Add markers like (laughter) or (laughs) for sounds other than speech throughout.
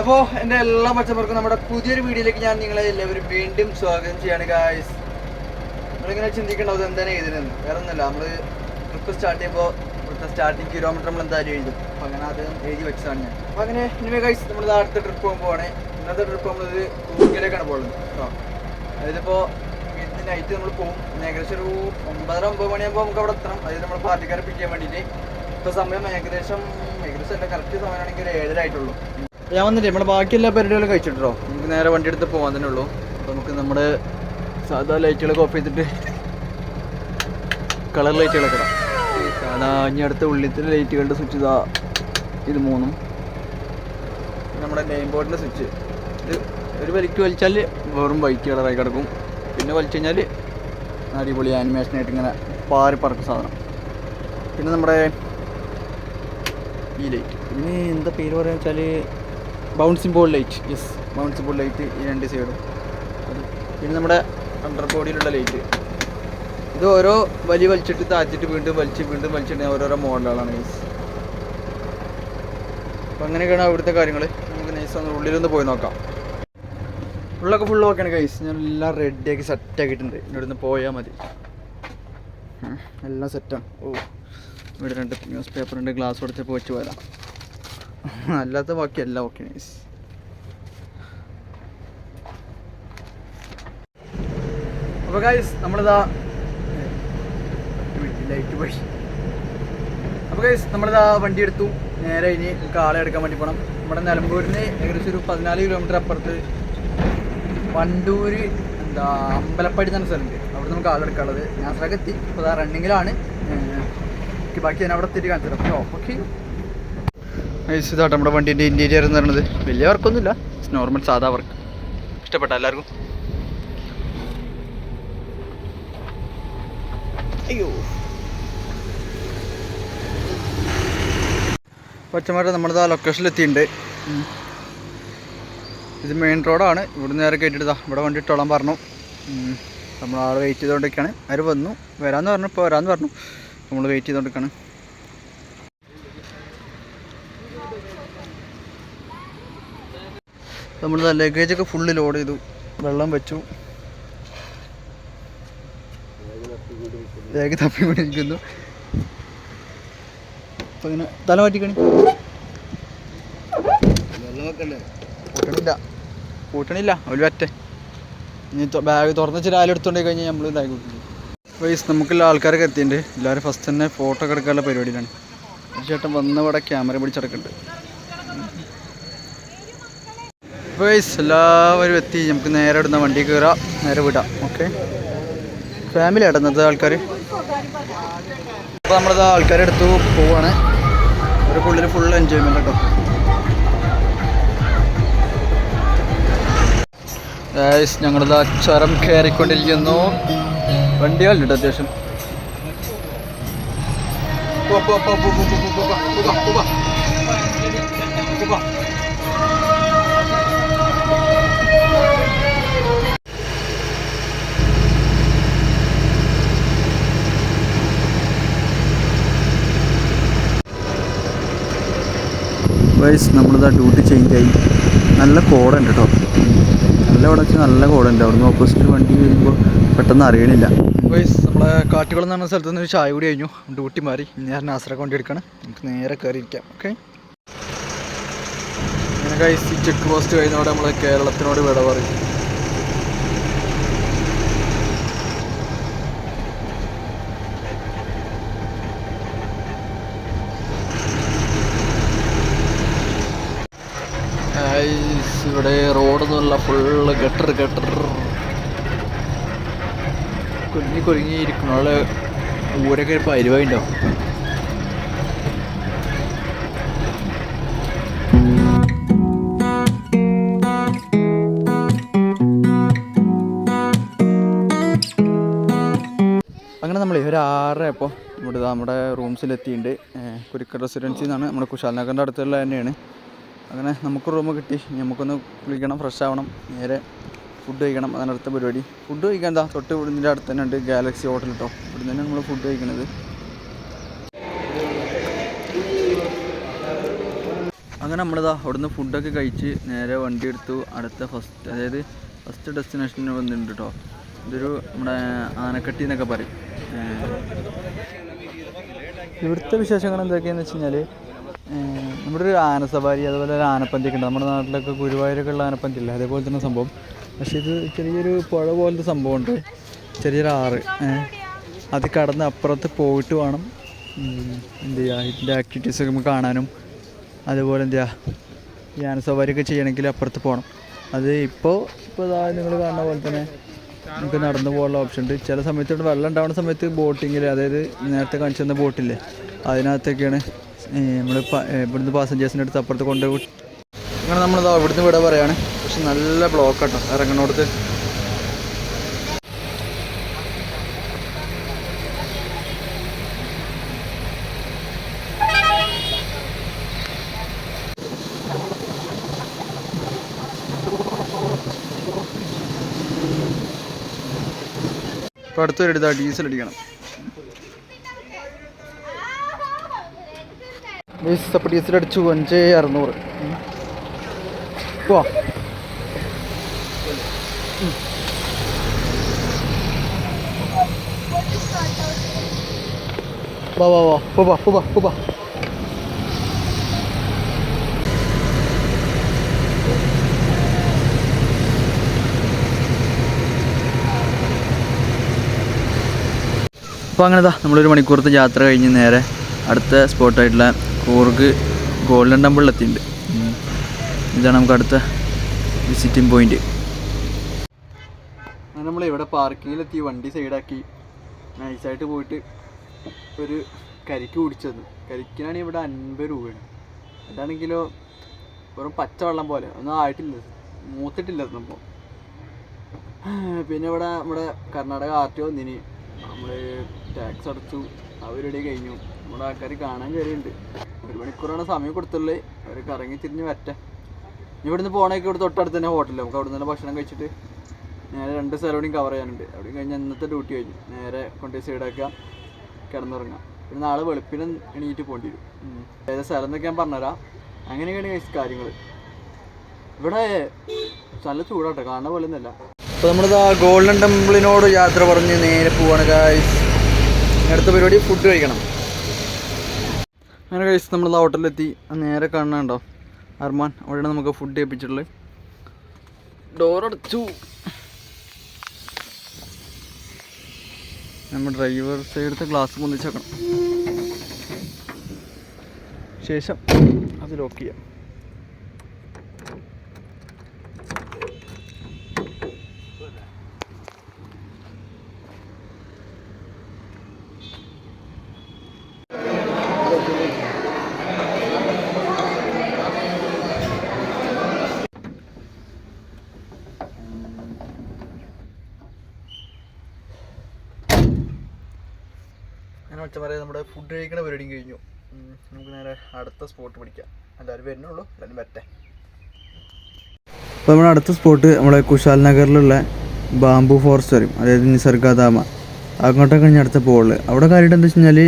അപ്പോൾ എന്റെ എല്ലാ പച്ചപ്പർക്കും നമ്മുടെ പുതിയൊരു വീഡിയോയിലേക്ക് ഞാൻ നിങ്ങളെ എല്ലാവരും വീണ്ടും സ്വാഗതം ചെയ്യാണ് ഗായ്സ് നമ്മളിങ്ങനെ ചിന്തിക്കേണ്ട അത് എന്താണ് എഴുതുന്നത് വേറെ ഒന്നുമില്ല. നമ്മൾ ട്രിപ്പ് സ്റ്റാർട്ട് ചെയ്യുമ്പോൾ ഇവിടുത്തെ സ്റ്റാർട്ടിങ് കിലോമീറ്റർ നമ്മൾ എന്തായാലും എഴുതും. അപ്പോൾ അങ്ങനെ അത് എഴുതി വെച്ചതാണ് ഞാൻ. അപ്പോൾ അങ്ങനെ ഇനിമേ ഗൈസ് നമ്മൾ അടുത്ത ട്രിപ്പ് പോകുമ്പോഴാണ് ഇന്നത്തെ ട്രിപ്പ് നമ്മളത് കൂർഗിലേക്കാണ് പോകുന്നത് കേട്ടോ അതിലിപ്പോൾ ഇന്ന് നൈറ്റ് നമ്മൾ പോകും ഏകദേശം ഒരു ഒമ്പതര ഒമ്പത് മണിയാകുമ്പോൾ നമുക്ക് അവിടെ എത്തണം. അതായത് നമ്മൾ പാർട്ടിക്കാരെ പിക്ക് ചെയ്യാൻ വേണ്ടിയിട്ട്. ഇപ്പോൾ സമയം ഏകദേശം ഏകദേശം എന്റെ കറക്റ്റ് സമയമാണെങ്കിൽ ഒരു ആയിട്ടുള്ളൂ. ഞാൻ വന്നിട്ട് നമ്മുടെ ബാക്കി എല്ലാ പരിപാടികളും കഴിച്ചിട്ടോ നമുക്ക് നേരെ വണ്ടി എടുത്ത് പോകാൻ തന്നെ ഉള്ളൂ. അപ്പോൾ നമുക്ക് നമ്മുടെ സാധാ ലൈറ്റുകളൊക്കെ ഓഫ് ചെയ്തിട്ട് കളർ ലൈറ്റുകളൊക്കെ ഇടാം. സാധാ ഇനി അടുത്ത ഉള്ളിലത്തെ ലൈറ്റുകളുടെ സ്വിച്ച് ഇതാ ഇത് മൂന്നും. നമ്മുടെ നെയിം ബോർഡിന്റെ സ്വിച്ച് ഇത് ഒരു വലിക്ക് വലിച്ചാൽ വെറും വൈറ്റ് കളറായി കിടക്കും. പിന്നെ വലിച്ചു കഴിഞ്ഞാൽ അടിപൊളി ആനിമേഷനായിട്ട് ഇങ്ങനെ പാറി പറക്കും സാധനം. പിന്നെ നമ്മുടെ ഈ ലൈറ്റ് ഇനി എന്താ പേര് പറയുക വെച്ചാൽ bouncing ball light yes bouncing ball light ഈ രണ്ട് സൈഡും പിന്നെ നമ്മുടെ അണ്ടർ ബോഡിയിലുള്ള ലൈറ്റ് ഇത് ഓരോ വലി വലിച്ചിട്ട് താഴ്ത്തിട്ട് വീണ്ടും വലിച്ച് വീണ്ടും വലിച്ചിട്ട് ഓരോരോ മോഡലുകളാണ് യെസ് അപ്പം അങ്ങനെയൊക്കെയാണ് അവിടുത്തെ കാര്യങ്ങൾ നമുക്ക് നൈസ് ഒന്ന് ഉള്ളിലൊന്ന് പോയി നോക്കാം. ഉള്ളൊക്കെ ഫുള്ള് ഓക്കെയാണ് കൈസ് ഞാൻ എല്ലാം റെഡിയാക്കി സെറ്റാക്കിയിട്ടുണ്ട് ഇവിടുന്ന് പോയാൽ മതി. എല്ലാം സെറ്റാണ് ഓ ഇവിടെ രണ്ട് ന്യൂസ് പേപ്പറുണ്ട് ഗ്ലാസ് കൊടുത്തപ്പോൾ വെച്ച് വരാം (laughs) അല്ലാത്ത ബാക്കി എല്ലാം ഓക്കെ നൈസ് അപ്പോൾ ഗൈസ് നമ്മളിതാ ലൈറ്റ് പോയി. അപ്പോൾ ഗൈസ് നമ്മളിതാ വണ്ടി എടുത്തു. നേരെ ഇനി ആളെ എടുക്കാൻ വേണ്ടി പോകണം നമ്മുടെ നിലമ്പൂരിന് ഏകദേശം ഒരു പതിനാല് കിലോമീറ്റർ അപ്പുറത്ത് വണ്ടൂര് എന്താ അമ്പലപ്പടി തന്നെ സ്ഥലമുണ്ട്. അവിടെ നമുക്ക് ആളെടുക്കാനുള്ളത് ഞാൻ സ്ഥലത്തെത്തി ഇപ്പോൾ റണ്ണിങ്ങിലാണ് ബാക്കി ഞാൻ അവിടെ എത്തിയിട്ട് കാണിച്ചു തരാം ഓക്കെ. നൈസ് ഇതാട്ടോ നമ്മുടെ വണ്ടീന്റെ ഇന്റീരിയർ എന്ന് പറയുന്നത്. വലിയ വർക്കൊന്നുമില്ല. നോർമൽ സാധാ വർക്ക് ഇഷ്ടപ്പെട്ട എല്ലാവർക്കും? അയ്യോ. പച്ചമരം നമ്മളിതാ ലൊക്കേഷനിൽ എത്തിയിട്ടുണ്ട്. ഇത് മെയിൻ റോഡാണ് ഇവിടെ നേരെ കയറ്റിട്ടതാ ഇവിടെ വണ്ടി ഇട്ടോളാൻ പറഞ്ഞു. നമ്മൾ ആൾ വെയിറ്റ് ചെയ്തുകൊണ്ടിരിക്കുകയാണ് ആര് വന്നു. വരാമെന്ന് പറഞ്ഞു. ഇപ്പോൾ വരാമെന്ന് പറഞ്ഞു. നമ്മൾ വെയിറ്റ് ചെയ്തുകൊണ്ടിരിക്കുകയാണ് നമ്മൾ ലഗേജ് ഒക്കെ ഫുള്ള് ലോഡ് ചെയ്തു. വെള്ളം വെച്ചു. ബാഗ് തപ്പിക്കൊണ്ടിരിക്കുന്നു. അപ്പൊ ഇങ്ങനെ തല മാറ്റിക്കണി. കൂട്ടണില്ല കൂട്ടണില്ല ഒരു പറ്റേ ഇനി ബാഗ് തുറന്ന് വെച്ച് രാവിലെ എടുത്തോണ്ട് കഴിഞ്ഞാൽ നമ്മൾ ഇതായി വൈസ് നമുക്കുള്ള ആൾക്കാരൊക്കെ എത്തിയിട്ടുണ്ട്. എല്ലാവരും ഫസ്റ്റ് തന്നെ ഫോട്ടോ ഒക്കെ എടുക്കാനുള്ള പരിപാടിയിലാണ്. ചേട്ടൻ വന്നവിടെ ക്യാമറ പിടിച്ചെടുക്കുന്നുണ്ട് വയസ്സ് എല്ലാവരും എത്തി. നമുക്ക് നേരെ ഇടുന്ന വണ്ടി കയറാം നേരെ വിടാം. ഓക്കെ ഫാമിലി ഇന്നത്തെ ആൾക്കാർ അപ്പോൾ നമ്മളത് ആൾക്കാരെ എടുത്തു പോവാണ്. ഒരു പുള്ളിൽ ഫുൾ എൻജോയ്മെന്റ് കേട്ടോ ഗൈസ് ഞങ്ങളിത് അച്ചരം കയറിക്കൊണ്ടിരിക്കുന്നു. വണ്ടികളുണ്ട് അത്യാവശ്യം. പോ, പോ, പോ, പോ, പോ, പോ, പോ, പോ, വൈസ് നമ്മളിതാ ഡ്യൂട്ടി ചേഞ്ച് ആയി. നല്ല കോടുണ്ട് കേട്ടോ നല്ല ഇവിടെ വെച്ചാൽ നല്ല കോടുണ്ട്. അവിടുന്ന് ഓപ്പോസിറ്റ് വണ്ടി വരുമ്പോൾ പെട്ടെന്ന് അറിയണില്ല. വൈസ് നമ്മളെ കാട്ടുകുളം എന്ന് പറഞ്ഞ സ്ഥലത്ത് നിന്ന് ചായ കൂടി കഴിഞ്ഞു. ഡ്യൂട്ടി മാറി. ഞാൻ നാസറൊക്കെ വണ്ടി എടുക്കണം. നമുക്ക് നേരെ കയറിയിരിക്കാം ഓക്കെ അങ്ങനെ ഗൈസ് ഈ ചെക്ക് പോസ്റ്റ് കഴിഞ്ഞോടെ നമ്മൾ കേരളത്തിനോട് വിട പറയും ഗൈസ് ഇവിടെ റോഡൊന്നുമല്ല ഫുള്ള് ഗട്ടർ ഗട്ടർ കുഞ്ഞി കുരുങ്ങിയിരിക്കണം അവിടെ ഊരൊക്കെ ഇപ്പൊ ഉണ്ടാവും അങ്ങനെ നമ്മൾ ഒരു ആറര അപ്പോൾ ഇവിടെ നമ്മുടെ റൂംസിലെത്തിയിട്ടുണ്ട് കുരുക്കൽ റെസിഡൻസിൽ നിന്നാണ് നമ്മുടെ കുശാൽ നഗറിന്റെ അടുത്തുള്ള തന്നെയാണ്. അങ്ങനെ നമുക്ക് റൂം കിട്ടി. നമുക്കൊന്ന് കുളിക്കണം ഫ്രഷ് ആവണം. നേരെ ഫുഡ് കഴിക്കണം അതാണ് അടുത്ത പരിപാടി. ഫുഡ് കഴിക്കാൻ എന്താ തൊട്ട് ഇവിടുന്ന് അടുത്ത് തന്നെ ഉണ്ട് ഗാലക്സി ഹോട്ടൽ കേട്ടോ ഇവിടെ തന്നെ നമ്മൾ ഫുഡ് കഴിക്കണത്. അങ്ങനെ നമ്മളിതാ അവിടുന്ന് ഫുഡൊക്കെ കഴിച്ച് നേരെ വണ്ടി എടുത്തു. അടുത്ത ഫസ്റ്റ് അതായത് ഫസ്റ്റ് ഡെസ്റ്റിനേഷന് വന്നിട്ടുണ്ട് കേട്ടോ ഇതൊരു നമ്മുടെ ആനക്കട്ടി എന്നൊക്കെ പറയും. ഇവിടുത്തെ വിശേഷങ്ങൾ എന്തൊക്കെയാണെന്ന് വെച്ച് കഴിഞ്ഞാൽ നമ്മുടെ ഒരു ആന സവാരി അതുപോലെ ഒരു ആനപ്പന്തിയൊക്കെ ഉണ്ട്. നമ്മുടെ നാട്ടിലൊക്കെ ഗുരുവായൂരൊക്കെ ഉള്ള ആനപ്പന്തി ഇല്ല? അതേപോലെ തന്നെ സംഭവം. പക്ഷേ ഇത് ചെറിയൊരു പുഴ പോലത്തെ സംഭവമുണ്ട്. ചെറിയൊരു ആറ് അത് കടന്ന് അപ്പുറത്ത് പോയിട്ട് വേണം. എന്ത് ചെയ്യുക ഇതിന്റെ ആക്ടിവിറ്റീസൊക്കെ നമുക്ക് കാണാനും. അതുപോലെ എന്ത് ചെയ്യുക ആന സവാരിയൊക്കെ ചെയ്യണമെങ്കിൽ അപ്പുറത്ത് പോകണം അത് ഇപ്പോൾ ഇപ്പോൾ ഇതാ നിങ്ങൾ കാണുന്ന പോലെ തന്നെ നമുക്ക് നടന്നു പോകാനുള്ള ഓപ്ഷൻ ഉണ്ട്. ചില സമയത്ത് ഇവിടെ വെള്ളം ഉണ്ടാവുന്ന സമയത്ത് ബോട്ടിങ്ങിൽ അതായത് നേരത്തെ കാണിച്ചു തന്ന ബോട്ടില്ലേ അതിനകത്തൊക്കെയാണ് നമ്മൾ ഇവിടുന്ന് പാസഞ്ചേഴ്സിന്റെ അടുത്ത് അപ്പുറത്ത് കൊണ്ടുപോയി അങ്ങനെ നമ്മളിതാ ഇവിടുന്ന് വിട പറയാണ്. പക്ഷെ നല്ല ബ്ലോക്ക് കേട്ടോ ഇറങ്ങണോടത്ത് ഇപ്പോൾ അടുത്തൊരു ഇതാ ഡീസൽ അടിക്കണം. ഡീസൽ അടിച്ചു അഞ്ച് അറുന്നൂറ്. പോവാ വാ വാ വാ പോവാ പോവാ പോവാ അപ്പോൾ അങ്ങനെതാ നമ്മളൊരു മണിക്കൂറത്തെ യാത്ര കഴിഞ്ഞ് നേരെ അടുത്ത സ്പോട്ടായിട്ടുള്ള കൂർഗ് ഗോൾഡൻ ടെമ്പിളിലെത്തിയിട്ടുണ്ട്. ഇതാണ് നമുക്ക് അടുത്ത വിസിറ്റിംഗ് അങ്ങനെ ഇവിടെ പാർക്കിങ്ങിലെത്തി വണ്ടി സൈഡാക്കി. നൈസായിട്ട് പോയിട്ട് ഒരു കരിക്ക് കുടിച്ചത്. കരിക്കിനാണ് ഇവിടെ അൻപത് രൂപയാണ്. അതാണെങ്കിലോ വെറും പച്ചവെള്ളം പോലെ. ഒന്നും ആയിട്ടില്ല. മൂത്തിട്ടില്ല സംഭവം. പിന്നെ ഇവിടെ നമ്മുടെ കർണാടക ആർ ടി നമ്മൾ ടാക്സ് അടച്ചു. അവരുടെ കഴിഞ്ഞു. നമ്മുടെ ആൾക്കാർ കാണാൻ കയറിയുണ്ട് ഒരു മണിക്കൂറാണ് സമയം കൊടുത്തുള്ളത് അവർ കറങ്ങി തിരിഞ്ഞ് വറ്റ ഇവിടുന്ന് പോകണമെങ്കിൽ ഇവിടെ തൊട്ടടുത്ത് തന്നെ ഹോട്ടലിൽ നമുക്ക് അവിടെ തന്നെ ഭക്ഷണം കഴിച്ചിട്ട് നേരെ രണ്ട് സ്ഥലം കവർ ചെയ്യാനുണ്ട്. അവിടെ കഴിഞ്ഞാൽ ഇന്നത്തെ ഡ്യൂട്ടി കഴിഞ്ഞു. നേരെ കൊണ്ടുപോയി സൈഡാക്കുക കിടന്നുറങ്ങാം പിന്നെ നാളെ വെളുപ്പിന് എണീറ്റ് പോകേണ്ടി വരും. ഏത് സ്ഥലം എന്നൊക്കെ ഞാൻ പറഞ്ഞുതരാം. അങ്ങനെയൊക്കെയാണ് കാര്യങ്ങൾ ഇവിടെ നല്ല ചൂടാട്ടെ കാണുന്ന പോലെ ഒന്നുമല്ല. അപ്പോൾ നമ്മളിത് ഗോൾഡൻ ടെമ്പിളിനോട് യാത്ര പറഞ്ഞ് നേരെ പോവാണ് ഗായ്സ് അടുത്ത പരിപാടി ഫുഡ് കഴിക്കണം. അങ്ങനെ കഴിച്ച് നമ്മൾ ഹോട്ടലിലെത്തി നേരെ കാണുന്നുണ്ടോ അർമാൻ അവിടെയാണ് നമുക്ക് ഫുഡ് ഏൽപ്പിച്ചിട്ടുള്ളത് ഡോറടച്ചു നമ്മൾ ഡ്രൈവർ സൈഡത്തെ ഗ്ലാസ് പൊന്നിച്ചേക്കണം ശേഷം അത് ലോക്ക് ചെയ്യാം. അങ്ങനെ മച്ചന്മാരെ നമ്മുടെ ഫുഡ് കഴിക്കുന്ന പരിപാടിയും കഴിഞ്ഞു. നമുക്ക് നേരെ അടുത്ത സ്പോട്ട് പിടിക്കാം. എല്ലാവരും വരുന്നുള്ളൂ എല്ലാവരും വരട്ടെ. അപ്പോൾ നമ്മുടെ അടുത്ത സ്പോട്ട് നമ്മുടെ കുശാൽ നഗറിലുള്ള ബാംബു ഫോറസ്റ്റ് വരും അതായത് നിസർഗധാമ അങ്ങോട്ടൊക്കെ ഞാൻ അടുത്ത പോകുള്ളത് അവിടെ കാര്യമായിട്ട് എന്താ വെച്ച് കഴിഞ്ഞാൽ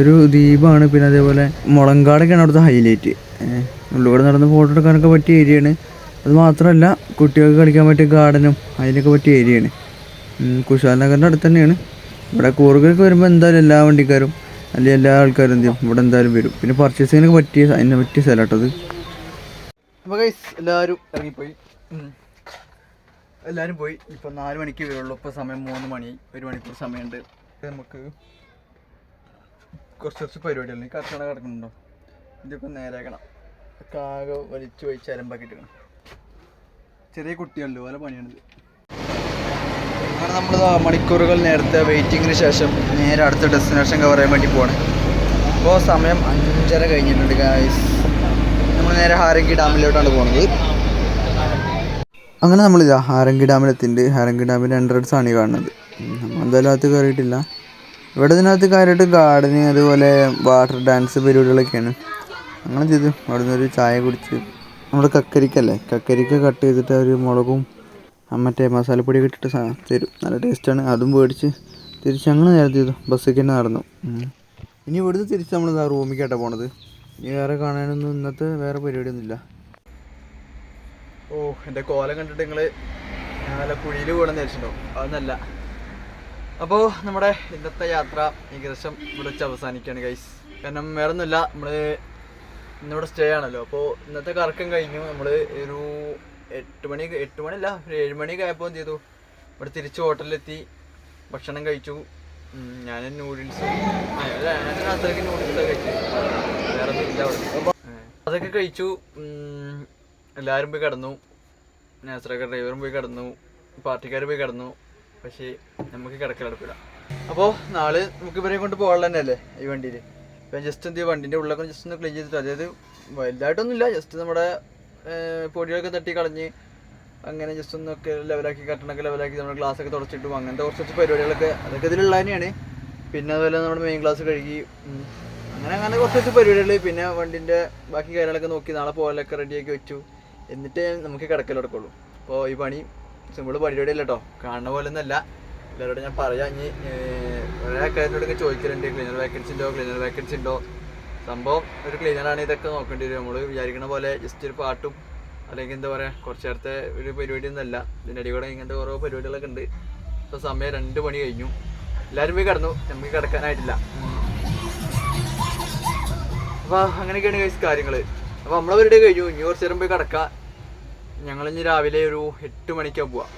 ഒരു ദ്വീപാണ്. പിന്നെ അതേപോലെ മുളങ്കാടൊക്കെയാണ് അവിടുത്തെ ഹൈലൈറ്റ് ഉള്ളിലൂടെ നടന്ന് ഫോട്ടോ എടുക്കാനൊക്കെ പറ്റിയ ഏരിയയാണ് അത് മാത്രമല്ല കുട്ടികൾക്ക് കളിക്കാൻ പറ്റിയ ഗാർഡനും അതിനൊക്കെ പറ്റിയ ഏരിയയാണ് കുശാൽ നഗറിന്റെ അടുത്ത് തന്നെയാണ്. ഇവിടെ കൂറുകൾക്ക് വരുമ്പോൾ എന്തായാലും എല്ലാ വണ്ടിക്കാരും അല്ലെങ്കിൽ എല്ലാ ആൾക്കാരും എന്ത് ചെയ്യും? ഇവിടെ എന്തായാലും വരും. പിന്നെ പർച്ചേസിങ്ങിന് പറ്റിയ അതിനെ പറ്റിയ സ്ഥലം കേട്ടത് അപ്പോൾ എല്ലാവരും ഇറങ്ങിപ്പോയി. എല്ലാവരും പോയി. ഇപ്പോൾ നാല് മണിക്ക് വരുള്ളൂ. ഇപ്പോൾ സമയം മൂന്ന് മണി. ഒരു മണിക്കൂർ സമയമുണ്ട്. നമുക്ക് കുറച്ച് കുറച്ച് പരിപാടികൾ കർഷണ കിടക്കുന്നുണ്ടോ? ഇതിപ്പോ നേരാക്കണം ആകെ വലിച്ചു വലിച്ച് അലമ്പാക്കിയിട്ടാണ് ചെറിയ കുട്ടികളുണ്ട്. പോലെ പണിയാണിത്. അങ്ങനെ നമ്മൾ മണിക്കൂറുകൾ നേരത്തെ വെയിറ്റിങ്ങിന് ശേഷം നേരെ അടുത്ത ഡെസ്റ്റിനേഷൻ കവർ ചെയ്യാൻ വേണ്ടി പോകണം ഇപ്പോൾ സമയം അഞ്ചര കഴിഞ്ഞിട്ടുണ്ട് ഗായ്സ് നമ്മൾ നേരെ ഹാരങ്കി ഡാമിലോട്ടാണ് പോകുന്നത് അങ്ങനെ നമ്മൾ ഇതാ ഹാരങ്കി ഡാമിലെത്തിയിട്ടുണ്ട്. ഹാരങ്കി ഡാമിന്റെ എൻട്രൻസ് ആണ് ഈ കാണുന്നത്. എന്തായാലും അകത്ത് കയറിയിട്ടില്ല ഇവിടെ ഇതിനകത്ത് കാര്യമായിട്ട് ഗാർഡന് അതുപോലെ വാട്ടർ ഡാൻസ് പരിപാടികളൊക്കെയാണ്. അങ്ങനെ ചെയ്തു. അവിടെ നിന്ന് ഒരു ചായ കുടിച്ച്. നമ്മൾ കക്കരിക്കല്ലേ? കക്കരിക്ക കട്ട് ചെയ്തിട്ട് ഒരു മുളകും മറ്റേ മസാലപ്പൊടിയൊക്കെ ഇട്ടിട്ട് തരും. നല്ല ടേസ്റ്റാണ്. അതും മേടിച്ച് തിരിച്ച് അങ്ങനെ നേരത്തെ ചെയ്തു. ബസ്സിൽ തന്നെ നടന്നു. ഇനി ഇവിടുന്ന് തിരിച്ച് നമ്മൾ റൂമിലേക്കാണ് പോണത്. ഇനി വേറെ കാണാനൊന്നും ഇന്നത്തെ വേറെ പരിപാടിയൊന്നുമില്ല. ഓ എന്റെ കോലം കണ്ടിട്ട് നിങ്ങൾ നല്ല കുഴിയിൽ പോകണമെന്ന് വിചാരിച്ചിട്ടുണ്ടോ? അതൊന്നല്ല. അപ്പോൾ നമ്മുടെ ഇന്നത്തെ യാത്ര ഏകദേശം ഇവിടെ വെച്ച് അവസാനിക്കുകയാണ് ഗൈസ് കാരണം വേറെ ഒന്നുമില്ല നമ്മൾ ഇന്നിവിടെ സ്റ്റേ ആണല്ലോ. അപ്പോൾ ഇന്നത്തെ കറക്കം കഴിഞ്ഞു. നമ്മൾ ഒരു എട്ട് മണി എട്ട് മണിയല്ല ഒരു ഏഴ് മണിയൊക്കെ ആയപ്പോൾ എന്ത് ചെയ്തു? ഇവിടെ തിരിച്ച് ഹോട്ടലിലെത്തി ഭക്ഷണം കഴിച്ചു. ഞാൻ നൂഡിൽസ് അത്രയ്ക്ക് നൂഡിൽസ് കഴിച്ചു. വേറെ ഇല്ല അവിടെ അതൊക്കെ കഴിച്ചു. എല്ലാവരും പോയി കിടന്നു. നാസറൊക്കെ ഡ്രൈവറും പോയി കിടന്നു. പാർട്ടിക്കാർ പോയി കിടന്നു. പക്ഷേ നമുക്ക് കിടക്കലെടുക്കില്ല അപ്പോൾ നാളെ നമുക്ക് ഇവരെ കൊണ്ട് പോകാനുള്ള തന്നെയല്ലേ ഈ വണ്ടിയിൽ ഇപ്പം ജസ്റ്റ് എന്ത് ചെയ്യും? വണ്ടിന്റെ ഉള്ളൊക്കെ ജസ്റ്റ് ഒന്ന് ക്ലീൻ ചെയ്തിട്ട് അതായത് വലുതായിട്ടൊന്നുമില്ല. ജസ്റ്റ് നമ്മുടെ പൊടിയൊക്കെ തട്ടി കളഞ്ഞ് അങ്ങനെ ജസ്റ്റ് ഒന്നൊക്കെ ലെവലാക്കി കട്ടണൊക്കെ ലെവലാക്കി നമ്മുടെ ഗ്ലാസ് ഒക്കെ തുടച്ചിട്ടും അങ്ങനത്തെ കുറച്ച് കുറച്ച് പരിപാടികളൊക്കെ അതൊക്കെ ഇതിലുള്ള തന്നെയാണ് പിന്നെ അതുപോലെ നമ്മുടെ മെയിൻ ഗ്ലാസ് കഴുകി. അങ്ങനെ അങ്ങനെ കുറച്ച് കുറച്ച് പരിപാടികൾ പിന്നെ വണ്ടിന്റെ ബാക്കി കാര്യങ്ങളൊക്കെ നോക്കി നാളെ പോകാനൊക്കെ റെഡിയാക്കി വെച്ചു. എന്നിട്ട് നമുക്ക് കിടക്കലെടുക്കുള്ളൂ അപ്പോൾ ഈ പണി സിമ്പിൾ പരിപാടിയല്ല കേട്ടോ കാണുന്ന പോലെ ഒന്നല്ല എല്ലാവരോടും ഞാൻ പറയാം ഇനി ഒരേ കാര്യത്തിനോടൊക്കെ ചോദിക്കലുണ്ട് ക്ലീനർ വേക്കൻസി ഉണ്ടോ ക്ലീനർ വേക്കൻസി ഉണ്ടോ? സംഭവം ഒരു ക്ലീനറാണ് ഇതൊക്കെ നോക്കേണ്ടി വരും. നമ്മൾ വിചാരിക്കുന്ന പോലെ ജസ്റ്റ് ഒരു പാട്ടും അല്ലെങ്കിൽ എന്താ പറയുക കുറച്ച് നേരത്തെ ഒരു പരിപാടി ഒന്നല്ല ഇതിന്റെ കൂടെ ഇങ്ങനത്തെ ഓരോ പരിപാടികളൊക്കെ ഉണ്ട്. ഇപ്പോൾ സമയം രണ്ട് മണി കഴിഞ്ഞു. എല്ലാവരും പോയി കിടന്നു. നമുക്ക് കിടക്കാനായിട്ടില്ല. അപ്പോൾ അങ്ങനെയൊക്കെയാണ് കഴിച്ച കാര്യങ്ങൾ അപ്പോൾ നമ്മളെ പരിപാടി കഴിഞ്ഞു. ഇനി കുറച്ച് നേരം പോയി കിടക്കാം. ഞങ്ങൾ രാവിലെ ഒരു എട്ട് മണിക്കാണ് പോവാം.